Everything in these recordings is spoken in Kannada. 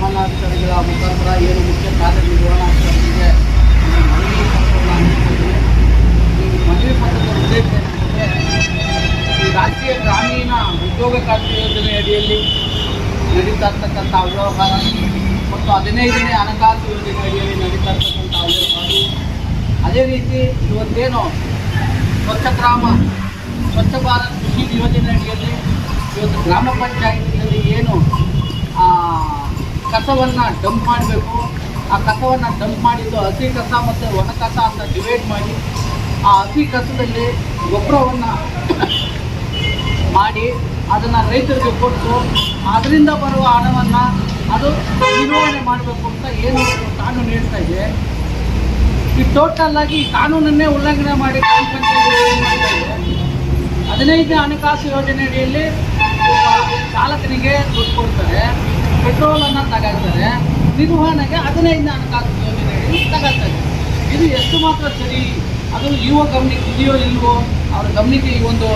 ಧರ್ಮನಾಧಿಕಾರಿಗಳ ಮುಖಾಂತರ ಏನು ಮುಖ್ಯ ಕಾರ್ಯನಿರ್ವಹಣಾಧಿಕಾರಿಗಳಿಗೆ ಮನವಿ ಪತ್ರವನ್ನು ಅಂದಿದ್ದೀವಿ ಈ ಮನವಿ ಪತ್ರದ ಉದ್ದೇಶ ಏನಂತಂದರೆ, ಈ ರಾಷ್ಟ್ರೀಯ ಗ್ರಾಮೀಣ ಉದ್ಯೋಗ ಖಾತ್ರಿ ಯೋಜನೆ ಅಡಿಯಲ್ಲಿ ನಡೀತಾ ಇರ್ತಕ್ಕಂಥ ಅವ್ಯವಹಾರ ಮತ್ತು ಹದಿನೈದನೇ ಹಣಕಾಸು ಯೋಜನೆ ಅಡಿಯಲ್ಲಿ ನಡೀತಾ ಇರ್ತಕ್ಕಂಥ ಅವ್ಯವಹಾರ. ಅದೇ ರೀತಿ ಇವತ್ತೇನು ಸ್ವಚ್ಛ ಗ್ರಾಮ, ಸ್ವಚ್ಛ ಭಾರತ್ ಕೃಷಿ ಯೋಜನೆ ಅಡಿಯಲ್ಲಿ ಇವತ್ತು ಗ್ರಾಮ ಪಂಚಾಯಿತಿಯಲ್ಲಿ ಏನು ಕಸವನ್ನು ಡಂಪ್ ಮಾಡಬೇಕು. ಆ ಕಸವನ್ನು ಡಂಪ್ ಮಾಡಿದ್ದು ಹಸಿ ಕಸ ಮತ್ತು ಒಣ ಕಸ ಅಂತ ಡಿವೈಡ್ ಮಾಡಿ ಆ ಹಸಿ ಕಸದಲ್ಲಿ ಗೊಬ್ಬರವನ್ನು ಮಾಡಿ ಅದನ್ನು ರೈತರಿಗೆ ಕೊಟ್ಟು ಅದರಿಂದ ಬರುವ ಹಣವನ್ನು ಅದು ನಿರ್ವಹಣೆ ಮಾಡಬೇಕು ಅಂತ ಏನು ಕಾನೂನು ಹೇಳ್ತಾ ಇದೆ. ಈ ಟೋಟಲ್ ಆಗಿ ಈ ಕಾನೂನನ್ನೇ ಉಲ್ಲಂಘನೆ ಮಾಡಿ ಗ್ರಾಮ ಪಂಚಾಯತ್ ಹದಿನೈದನೇ ಹಣಕಾಸು ಯೋಜನೆ ಅಡಿಯಲ್ಲಿ ಚಾಲಕನಿಗೆ ದುಡ್ಡು ಕೊಡ್ತಾರೆ. ಪೆಟ್ರೋಲನ್ನು ತಗೊಳ್ತಾರೆ, ನಿರ್ವಹಣೆಗೆ ಹದಿನೈದು ಹಣಕಾಸು ಯೋಜನೆ ಅಡಿಯಲ್ಲಿ ತಗೊಳ್ತಾರೆ ಇದು ಎಷ್ಟು ಮಾತ್ರ ಸರಿ? ಅದು ಯುವ ಗಮನಕ್ಕೆ ಇದೆಯೋ ಇಲ್ವೋ? ಅವ್ರ ಗಮನಕ್ಕೆ ಈ ಒಂದು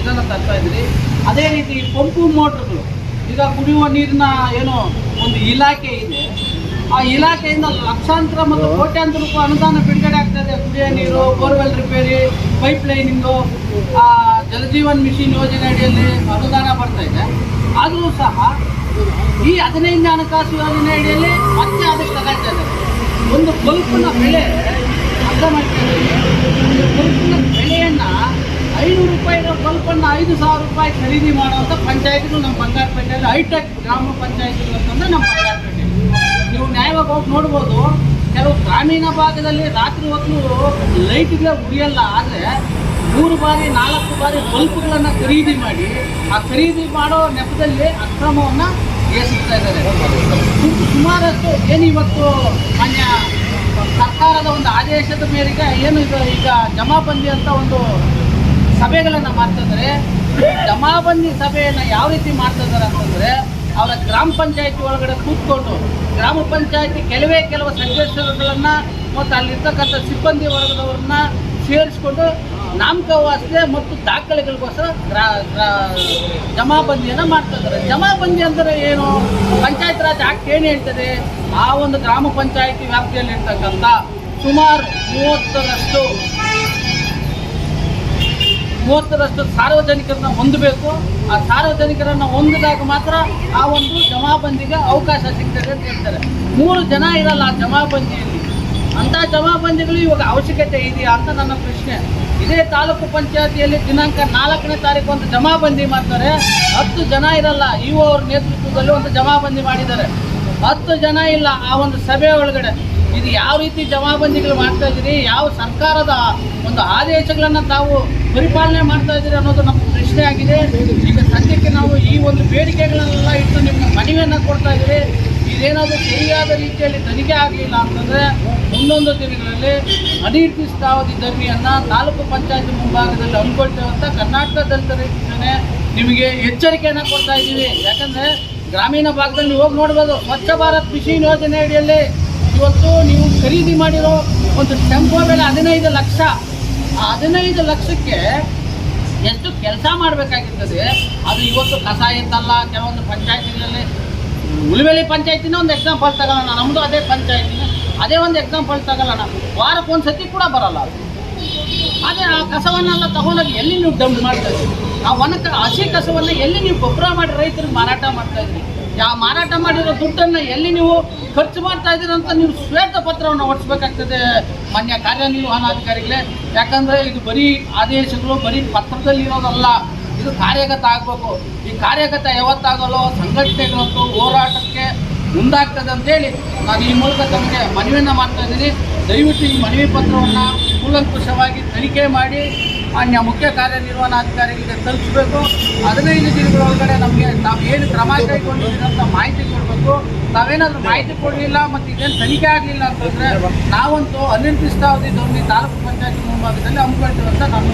ಇದನ್ನು ತರ್ತಾ ಇದ್ರಿ ಅದೇ ರೀತಿ ಪಂಪು ಮೋಟ್ರುಗಳು. ಈಗ ಕುಡಿಯುವ ನೀರಿನ ಏನು ಒಂದು ಇಲಾಖೆ ಇದೆ. ಆ ಇಲಾಖೆಯಿಂದ ಲಕ್ಷಾಂತರ ಮತ್ತು ಕೋಟ್ಯಾಂತರ ರೂಪಾಯಿ ಅನುದಾನ ಬಿಡುಗಡೆ ಆಗ್ತಾ ಇದೆ. ಕುಡಿಯೋ ನೀರು borewell repair, pipe lining Jal Jeevan mission ಯೋಜನೆ ಅಡಿಯಲ್ಲಿ ಅನುದಾನ ಬರ್ತಾ ಇದೆ. ಆದರೂ ಸಹ ಈ ಹದಿನೈದನೇ ಹಣಕಾಸು ಯೋಜನೆ ಅಡಿಯಲ್ಲಿ ಮತ್ತೆ ಅದಕ್ಕೆ ತಗೊಳ್ತಾ ಇದ್ದಾರೆ. ಒಂದು ಕಲ್ಪನ ಬೆಲೆ ಅರ್ಥ ಒಂದು ಬಲ್ಪ್ನ ಬೆಲೆಯನ್ನು ಐನೂರು ರೂಪಾಯಿ ಇರೋ ಬಲ್ಪನ್ನು ಐದು ಸಾವಿರ ರೂಪಾಯಿ ಖರೀದಿ ಮಾಡುವಂಥ ಪಂಚಾಯತ್ಗಳು ನಮ್ಮ ಬಂಗಾರಪೇಟೆಯಲ್ಲಿ ಹೈಟೆಕ್ ಗ್ರಾಮ ಪಂಚಾಯತ್ಗಳು ಅಂತಂದ್ರೆ ನಮ್ಮ ಬಂಗಾರಪೇಟೆ ನೀವು ನ್ಯಾಯವಾಗಿ ಹೋಗಿ ನೋಡ್ಬೋದು, ಕೆಲವು ಗ್ರಾಮೀಣ ಭಾಗದಲ್ಲಿ ರಾತ್ರಿ ಹೊತ್ತು ಲೈಟ್ಗೆ ಉಳಿಯಲ್ಲ ಆದರೆ ಮೂರು ಬಾರಿ, ನಾಲ್ಕು ಬಾರಿ ಬಲ್ಪ್ಗಳನ್ನು ಖರೀದಿ ಮಾಡಿ, ಆ ಖರೀದಿ ಮಾಡೋ ನೆಪದಲ್ಲಿ ಅಕ್ರಮವನ್ನು ಎಸಗ್ತಾ ಇದ್ದಾರೆ. ಸುಮಾರಷ್ಟು ಏನು ಇವತ್ತು ಮಾನ್ಯ ಸರ್ಕಾರದ ಒಂದು ಆದೇಶದ ಮೇರೆಗೆ ಏನು ಇದು ಈಗ ಜಮಾಬಂದಿ ಅಂತ ಒಂದು ಸಭೆಗಳನ್ನು ಮಾಡ್ತಾ ಇದ್ದಾರೆ. ಜಮಾಬಂದಿ ಸಭೆಯನ್ನು ಯಾವ ರೀತಿ ಮಾಡ್ತಾ ಇದ್ದಾರೆ ಅಂತಂದರೆ, ಅವರ ಗ್ರಾಮ ಪಂಚಾಯತಿ ಒಳಗಡೆ ಕೂತ್ಕೊಂಡು, ಗ್ರಾಮ ಪಂಚಾಯತಿ ಕೆಲವೇ ಕೆಲವು ಸದಸ್ಯರುಗಳನ್ನು, ಮತ್ತು ಅಲ್ಲಿರ್ತಕ್ಕಂಥ ಸಿಬ್ಬಂದಿ ವರ್ಗದವ್ರನ್ನ ಸೇರಿಸ್ಕೊಂಡು ನಾಮಕವಾಸ್ತೆ ಮತ್ತು ದಾಖಲೆಗಳಿಗೋಸ್ಕರ ಜಮಾಬಂದಿಯನ್ನು ಮಾಡ್ತಾ ಇದ್ದಾರೆ. ಜಮಾಬಂದಿ ಅಂದರೆ ಏನು? ಪಂಚಾಯತ್ ರಾಜ್ ಆಕ್ಟ್ ಏನು ಹೇಳ್ತದೆ? ಆ ಒಂದು ಗ್ರಾಮ ಪಂಚಾಯಿತಿ ವ್ಯಾಪ್ತಿಯಲ್ಲಿ ಇರ್ತಕ್ಕಂಥ ಸುಮಾರು ಮೂವತ್ತರಷ್ಟು ಮೂವತ್ತರಷ್ಟು ಸಾರ್ವಜನಿಕರನ್ನ ಹೊಂದಬೇಕು. ಆ ಸಾರ್ವಜನಿಕರನ್ನ ಹೊಂದಿದಾಗ ಮಾತ್ರ ಆ ಒಂದು ಜಮಾಬಂದಿಗೆ ಅವಕಾಶ ಸಿಗ್ತದೆ ಅಂತ ಹೇಳ್ತಾರೆ. ಮೂರು ಜನ ಇರಲ್ಲ ಆ ಜಮಾಬಂದಿಯಲ್ಲಿ. ಅಂಥ ಜಮಾಬಂದಿಗಳು ಇವಾಗ ಅವಶ್ಯಕತೆ ಇದೆಯಾ ಅಂತ ನನ್ನ ಪ್ರಶ್ನೆ. ಇದೇ ತಾಲೂಕು ಪಂಚಾಯತಿಯಲ್ಲಿ ದಿನಾಂಕ ನಾಲ್ಕನೇ ತಾರೀಕು ಒಂದು ಜಮಾಬಂದಿ ಮಾಡ್ತಾರೆ. ಹತ್ತು ಜನ ಇರಲ್ಲ ಇ ಅವ್ರ ನೇತೃತ್ವದಲ್ಲಿ ಒಂದು ಜಮಾಬಂದಿ ಮಾಡಿದ್ದಾರೆ. ಹತ್ತು ಜನ ಇಲ್ಲ, ಆ ಒಂದು ಸಭೆ ಒಳಗಡೆ. ಇದು ಯಾವ ರೀತಿ ಜಮಾಬಂದಿಗಳು ಮಾಡ್ತಾ ಇದ್ದೀರಿ? ಯಾವ ಸರ್ಕಾರದ ಒಂದು ಆದೇಶಗಳನ್ನು ತಾವು ಪರಿಪಾಲನೆ ಮಾಡ್ತಾ ಇದ್ದೀರಿ ಅನ್ನೋದು ನಮ್ಮ ಪ್ರಶ್ನೆ ಆಗಿದೆ ಈಗ ಸದ್ಯಕ್ಕೆ ನಾವು ಈ ಒಂದು ಬೇಡಿಕೆಗಳನ್ನೆಲ್ಲ ಇಟ್ಟು ನಿಮ್ಮ ಮನವಿಯನ್ನು ಕೊಡ್ತಾ ಇದ್ದೀರಿ. ಇದೇನಾದರೂ ಸರಿಯಾದ ರೀತಿಯಲ್ಲಿ ತನಿಖೆ ಆಗಲಿಲ್ಲ ಅಂತಂದರೆ ಮುಂದೊಂದು ದಿನಗಳಲ್ಲಿ ಅನಿರ್ದಿಷ್ಟಾವಧಿ ಧರಣಿಯನ್ನು ತಾಲೂಕು ಪಂಚಾಯತ್ ಮುಂಭಾಗದಲ್ಲಿ ಹಮ್ಮಿಕೊಳ್ತೇವೆ ಅಂತ ಕರ್ನಾಟಕ ದಲಿತ ರೈತನೇ ನಿಮಗೆ ಎಚ್ಚರಿಕೆಯನ್ನು ಕೊಡ್ತಾ ಇದ್ದೀವಿ. ಯಾಕಂದರೆ ಗ್ರಾಮೀಣ ಭಾಗದಲ್ಲಿ ಹೋಗಿ ನೋಡ್ಬೋದು, ಸ್ವಚ್ಛ ಭಾರತ್ ಮಿಷನ್ ಯೋಜನೆ ಅಡಿಯಲ್ಲಿ ಇವತ್ತು ನೀವು ಖರೀದಿ ಮಾಡಿರೋ ಒಂದು ಟೆಂಪೋ ಮೇಲೆ ಹದಿನೈದು ಲಕ್ಷ. ಆ ಹದಿನೈದು ಲಕ್ಷಕ್ಕೆ ಎಷ್ಟು ಕೆಲಸ ಮಾಡಬೇಕಾಗಿರ್ತದೆ? ಅದು ಇವತ್ತು ಕಸ ಎತ್ತಲ್ಲ ಕೆಲವೊಂದು ಪಂಚಾಯತಿಗಳಲ್ಲಿ ಉಳಿವೆಲಿ ಪಂಚಾಯತಿನ ಒಂದು ಎಕ್ಸಾಂಪಲ್ ತಗೊಳ್ಳೋಣ ನಮ್ಮದು ಅದೇ ಪಂಚಾಯತಿನ. ಅದೇ ಒಂದು ಎಕ್ಸಾಂಪಲ್ ತಗೊಳ್ಳೋಣ ವಾರಕ್ಕೆ ಒಂದು ಸತಿ ಕೂಡ ಬರಲ್ಲ ಅದು. ಆ ಕಸವನ್ನೆಲ್ಲ ತಗೊಂಡೋಗಿ ಎಲ್ಲಿ ನೀವು ಡಂಪ್ ಮಾಡ್ತಾ ಇದ್ರಿ ಆ ಒಣಕ್ಕೆ ಹಸಿ ಕಸವನ್ನು ಎಲ್ಲಿ ನೀವು ಗೊಬ್ಬರ ಮಾಡಿ ರೈತರಿಗೆ ಮಾರಾಟ ಮಾಡ್ತಾ ಇದ್ರಿ ಯಾವ ಮಾರಾಟ ಮಾಡಿರೋ ದುಡ್ಡನ್ನು ಎಲ್ಲಿ ನೀವು ಖರ್ಚು ಮಾಡ್ತಾ ಇದ್ದೀರಂತ ನೀವು ಶ್ವೇತ ಪತ್ರವನ್ನು ಹೊಡಿಸ್ಬೇಕಾಗ್ತದೆ ಮಾನ್ಯ ಕಾರ್ಯನಿರ್ವಹಣಾಧಿಕಾರಿಗಳೇ. ಯಾಕಂದರೆ ಇದು ಬರೀ ಆದೇಶಗಳು, ಬರೀ ಪತ್ರದಲ್ಲಿ ಇರೋದಲ್ಲ. ಇದು ಕಾರ್ಯಗತ ಆಗಬೇಕು. ಈ ಕಾರ್ಯಗತ ಯಾವತ್ತಾಗಲೋ ಸಂಘಟನೆಗಳಂತೂ ಹೋರಾಟಕ್ಕೆ ಮುಂದಾಗ್ತದೆ ಅಂತೇಳಿ ನಾನು ಈ ಮೂಲಕ ತಮಗೆ ಮನವಿಯನ್ನು ಮಾಡ್ತಾ ಇದ್ದೀನಿ. ದಯವಿಟ್ಟು ಈ ಮನವಿ ಪತ್ರವನ್ನು ಕೂಲಂಕುಷವಾಗಿ ತನಿಖೆ ಮಾಡಿ ಮಾನ್ಯ ಮುಖ್ಯ ಕಾರ್ಯನಿರ್ವಹಣಾಧಿಕಾರಿಗಳಿಗೆ ತಲುಪಿಸಬೇಕು. ಹದಿನೈದು ದಿನಗಳೊಳಗಡೆ ನಮಗೆ ನಾವು ಏನು ಕ್ರಮ ಕೈಗೊಂಡಿದ್ದೀವಿ ಅಂತ ಮಾಹಿತಿ ಕೊಡಬೇಕು. ನಾವೇನಾದರೂ ಮಾಹಿತಿ ಕೊಡಲಿಲ್ಲ ಮತ್ತು ಇದೇನು ತನಿಖೆ ಆಗಲಿಲ್ಲ ಅಂತಂದರೆ ನಾವಂತೂ ಅನಿರ್ದಿಷ್ಟಾವಧಿ ದೊಡ್ಡ ತಾಲೂಕು ಪಂಚಾಯತ್ ಮುಂಭಾಗದಲ್ಲಿ ಹಮ್ಮಿಕೊಳ್ತೀವಿ ಅಂತ ನಾನು